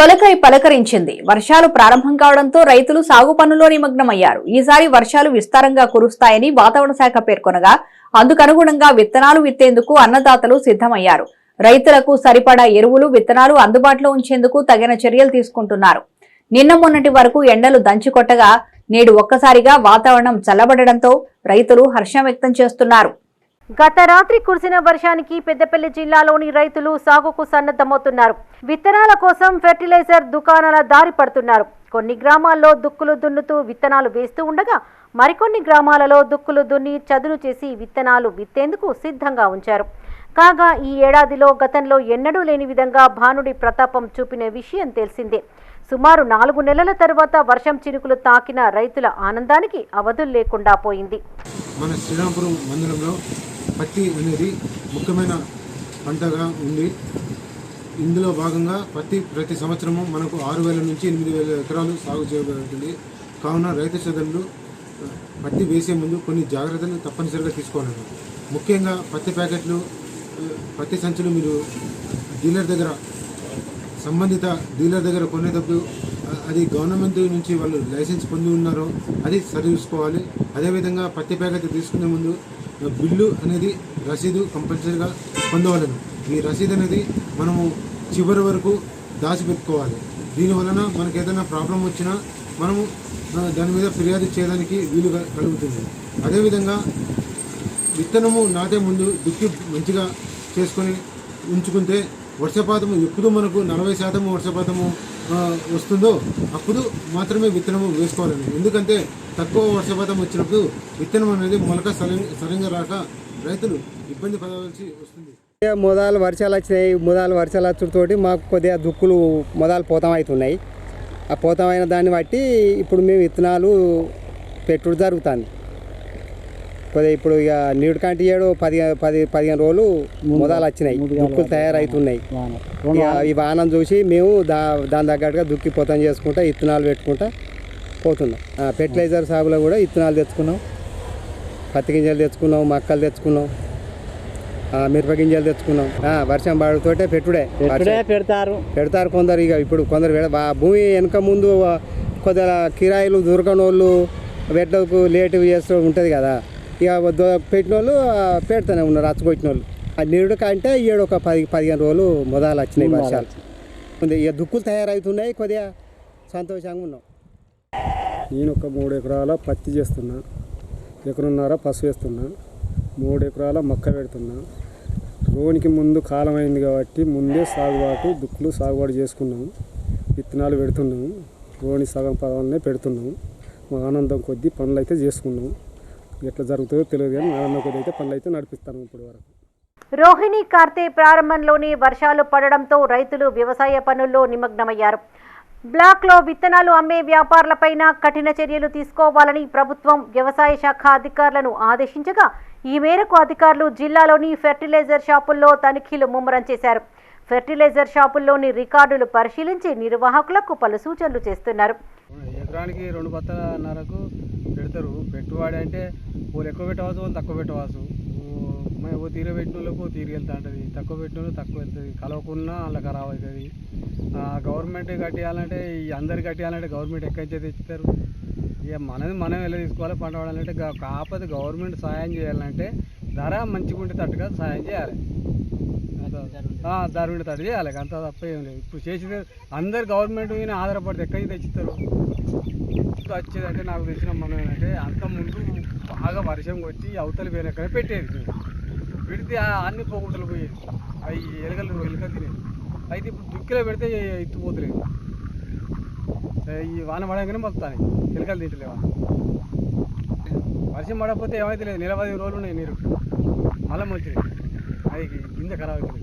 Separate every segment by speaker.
Speaker 1: తొలకై పలకరించింది. వర్షాలు ప్రారంభం కావడంతో రైతులు సాగు పనుల్లో నిమగ్నమయ్యారు. ఈసారి వర్షాలు విస్తారంగా కురుస్తాయని వాతావరణ శాఖ పేర్కొనగా అందుకనుగుణంగా విత్తనాలు విత్తేందుకు అన్నదాతలు సిద్ధమయ్యారు. రైతులకు సరిపడా ఎరువులు విత్తనాలు అందుబాటులో ఉంచేందుకు తగిన చర్యలు తీసుకుంటున్నారు. నిన్న మొన్నటి వరకు ఎండలు దంచికొట్టగా నేడు ఒక్కసారిగా వాతావరణం చల్లబడడంతో రైతులు హర్షం వ్యక్తం చేస్తున్నారు.
Speaker 2: గత రాత్రి కురిసిన వర్షానికి పెద్దపల్లి జిల్లాలోని రైతులు సాగుకు సన్నద్ధమవుతున్నారు. విత్తనాల కోసం ఫెర్టిలైజర్ దుకాణాల దారి పడుతున్నారు. కొన్ని గ్రామాల్లో దుక్కులు దున్నుతూ విత్తనాలు వేస్తూ ఉండగా మరికొన్ని గ్రామాలలో దుక్కులు దున్ని చదును చేసి విత్తనాలు విత్తేందుకు సిద్ధంగా ఉంచారు. కాగా ఈ ఏడాదిలో గతంలో ఎన్నడూ లేని విధంగా భానుడి ప్రతాపం చూపిన విషయం తెలిసిందే. సుమారు నాలుగు నెలల తరువాత వర్షం చినుకులు తాకిన రైతుల ఆనందానికి అవధులు లేకుండా పోయింది.
Speaker 3: మన శ్రీరాంపురం మందిరంలో పత్తి అనేది ముఖ్యమైన పంటగా ఉంది. ఇందులో భాగంగా పత్తి ప్రతి సంవత్సరము మనకు ఆరు వేల నుంచి ఎనిమిది వేల ఎకరాలు సాగు చేయబడుతుంది. కావున రైతు సోదరులు పత్తి వేసే ముందు కొన్ని జాగ్రత్తలు తప్పనిసరిగా తీసుకోవాలి. ముఖ్యంగా పత్తి ప్యాకెట్లు పత్తి సంచులు మీరు డీలర్ దగ్గర సంబంధిత డీలర్ దగ్గర కొనేటప్పుడు అది గవర్నమెంట్ నుంచి వాళ్ళు లైసెన్స్ పొంది ఉన్నారో అది సరి చూసుకోవాలి అదేవిధంగా పత్తి ప్యాకెట్ తీసుకునే ముందు బిల్లు అనేది రసీదు కంపల్సరీగా పొందవలను. ఈ రసీదు అనేది మనము చివరి వరకు దాచిపెట్టుకోవాలి. దీని వలన మనకు ఏదైనా ప్రాబ్లం వచ్చినా మనము దాని మీద ఫిర్యాదు చేయడానికి వీలుగా కలుగుతుంది. అదేవిధంగా విత్తనము నాటే ముందు దుక్కి మంచిగా చేసుకొని ఉంచుకుంటే వర్షపాతము ఎప్పుడు మనకు నలభై శాతము వర్షపాతము వస్తుందో అప్పుడు మాత్రమే విత్తనము వేసుకోవాలని. ఎందుకంటే తక్కువ వర్షపాతం వచ్చినప్పుడు విత్తనం అనేది మొలక సరంగా రాక రైతులు ఇబ్బంది పడవలసి వస్తుంది.
Speaker 4: మొదలు వర్షాలు వచ్చినాయి మొదలు వర్షాలు వచ్చుతోటి మాకు కొద్దిగా దుక్కులు మొదలు పోతం అవుతున్నాయి ఆ పోతమైన దాన్ని బట్టి ఇప్పుడు మేము విత్తనాలు పెట్టుడు జరుగుతుంది. కొద్దిగా ఇప్పుడు ఇక నీడు కంటి ఏడు పది పది పదిహేను రోజులు మొదలు వచ్చినాయి. దుక్కులు తయారవుతున్నాయి ఇక ఈ వానం చూసి మేము దా దాని తగ్గట్టుగా దుక్కి పోతం చేసుకుంటా విత్తనాలు పెట్టుకుంటా పోతున్నాం. ఫెర్టిలైజర్ సాగులో కూడా విత్తనాలు తెచ్చుకున్నాం. పత్తి గింజలు తెచ్చుకున్నాం మక్కలు తెచ్చుకున్నాం. మిరప గింజలు తెచ్చుకున్నాం. వర్షం పడుతుంటే పెట్టుడే.
Speaker 5: పెడతారు.
Speaker 4: పెడతారు కొందరు ఇక ఇప్పుడు కొందరు భూమి వెనక ముందు కొద్దిగా కిరాయిలు దొరకని వాళ్ళు పెట్టకు లేటు చేస్తూ ఉంటుంది కదా. ఇక పెట్టిన వాళ్ళు పెడతానే ఉన్నారు రచ్చగొట్టిన వాళ్ళు ఆ నీడు కంటే ఏడు ఒక పది పదిహేను రోజులు మొదలు వచ్చినాయి వర్షాలు. ఇక దుక్కులు తయారవుతున్నాయి కొద్దిగా సంతోషంగా ఉన్నాం.
Speaker 6: నేను ఒక మూడు ఎకరాల పత్తి చేస్తున్నా ఎకరున్నర పసుపు వేస్తున్నా మూడు ఎకరాల మొక్క పెడుతున్నా. రోనికి ముందు కాలం అయింది కాబట్టి ముందే సాగుబాటు దుక్కులు సాగుబాటు చేసుకున్నాము విత్తనాలు పెడుతున్నాము రోని సగం పదాలనే పెడుతున్నాము మా ఆనందం కొద్దీ పనులు అయితే చేసుకున్నాము ఎట్లా జరుగుతుందో తెలియదు కానీ ఆనందం కొద్దీ అయితే పనులు అయితే నడిపిస్తాను ఇప్పటి వరకు.
Speaker 2: రోహిణి కార్తె ప్రారంభంలోనే వర్షాలు పడడంతో రైతులు వ్యవసాయ పనుల్లో నిమగ్నమయ్యారు. బ్లాక్లో విత్తనాలు అమ్మే వ్యాపారులపైన కఠిన చర్యలు తీసుకోవాలని ప్రభుత్వం వ్యవసాయ శాఖ అధికారులను ఆదేశించగా ఈ మేరకు అధికారులు జిల్లాలోని ఫెర్టిలైజర్ షాపుల్లో తనిఖీలు ముమ్మరం చేశారు. ఫెర్టిలైజర్ షాపుల్లోని రికార్డులు పరిశీలించి నిర్వాహకులకు పలు సూచనలు చేస్తున్నారు.
Speaker 6: ఎకరానికి రెండు బత్తన్నరకు పెడతారు. పెట్టుబడి అంటే వాళ్ళు ఎక్కువ పెట్టవచ్చు వాళ్ళు తక్కువ పెట్టవచ్చు ఓ- తీర పెట్టిన వాళ్ళకు ఓ తీరు వెళ్తా ఉంటుంది తక్కువ పెట్టిన వాళ్ళు తక్కువ వెళ్తుంది. కలవకున్నా అలా ఖరాబ్ అవుతుంది. గవర్నమెంట్ కట్టేయాలంటే ఈ అందరు కట్టేయాలంటే గవర్నమెంట్ ఎక్కడి నుంచి తెచ్చుతారు? ఇక మనది మనం ఎలా తీసుకోవాలి? పంట పడాలంటే కాకపోతే గవర్నమెంట్ సాయం చేయాలంటే ధర మంచిగా ఉంటే తట్టుగా సాయం చేయాలి. ధర ఉంటే చేయాలి అంత తప్ప ఏం లేదు. ఇప్పుడు చేసేది అందరు గవర్నమెంట్ మీద ఆధారపడితే ఎక్కడి నుంచి తెచ్చుతారు వచ్చేదంటే నాకు తెలిసిన మనం ఏంటంటే అంత ముందు బాగా వర్షం కొట్టి అవతల పోయినాకనే పెట్టేది. పెడితే అన్ని పోగుంటలు పోయేది. అవి ఎలకలు ఎలకలు తినేది. అయితే ఇప్పుడు దుక్కిలో పెడితే ఎత్తుపోతలేదు ఈ వాన పడగానే మొత్తాను ఎలుకలు తింటలేవా? వర్షం పడకపోతే ఏమైతే లేదు నెల పది రోజులు ఉన్నాయి నీరు. మళ్ళీ మంచిది అది గింజ ఖరాబ్ అవుతుంది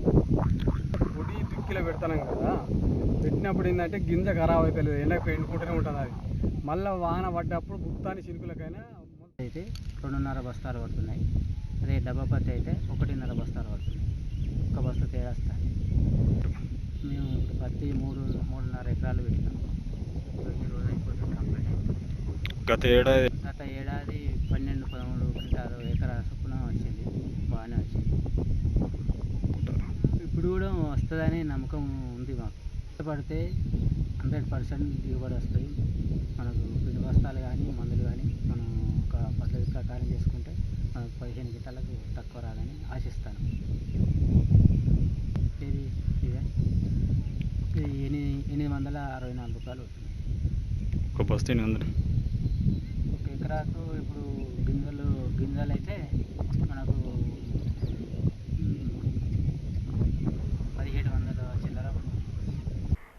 Speaker 6: పొడి దుక్కిలో పెడతాం కదా పెట్టినప్పుడు ఏంటంటే గింజ ఖరాబ్ అవుతలేదు ఎండకు ఎండుకుంటూనే ఉంటుంది అది. మళ్ళీ వాన పడ్డప్పుడు గుత్తాని చినుకులకైనా
Speaker 5: అయితే రెండున్నర బస్తాలు పడుతున్నాయి. అదే డబ్బా పత్తి అయితే ఒకటిన్నర బస్తాలు పడుతున్నాయి. ఒక బస్తా తేడా మేము పత్తి మూడు మూడున్నర ఎకరాలు పెట్టినాం. తొమ్మిది రోజులు అయిపోతుంది కంప్లీట్.
Speaker 7: గత ఏడాది
Speaker 5: గత ఏడాది వస్తుందని నమ్మకం ఉంది మాకు. పడితే హండ్రెడ్ పర్సెంట్ దిగుబడి వస్తుంది మనకు పిండి బస్తాలు కానీ మందులు కానీ మనం ఒక పద్ధతి ప్రకారం చేసుకుంటే మనకు పదిహేను గిట్టాలకు తక్కువ రాదని ఆశిస్తాను. ఇది ఇదే. ఇది ఎనిమిది ఎనిమిది వందల అరవై నాలుగు రూపాయలు అవుతుంది
Speaker 7: ఒక బస్తా ఎనిమిది వందలు.
Speaker 5: ఒక ఎకరాకు ఇప్పుడు గింజలు గింజలు అయితే మనకు మ్, పదిహేడు వందల చిల్లర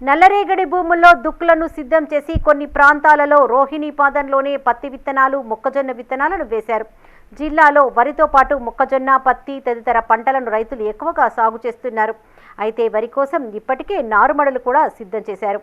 Speaker 2: నల్లరేగడి భూముల్లో దుక్కులను సిద్ధం చేసి కొన్ని ప్రాంతాలలో రోహిణి పాదంలోనే పత్తి విత్తనాలు మొక్కజొన్న విత్తనాలను వేశారు. జిల్లాలో వరితో పాటు మొక్కజొన్న పత్తి తదితర పంటలను రైతులు ఎక్కువగా సాగు చేస్తున్నారు. అయితే వరి కోసం ఇప్పటికే నారుమడలు కూడా సిద్ధం చేశారు.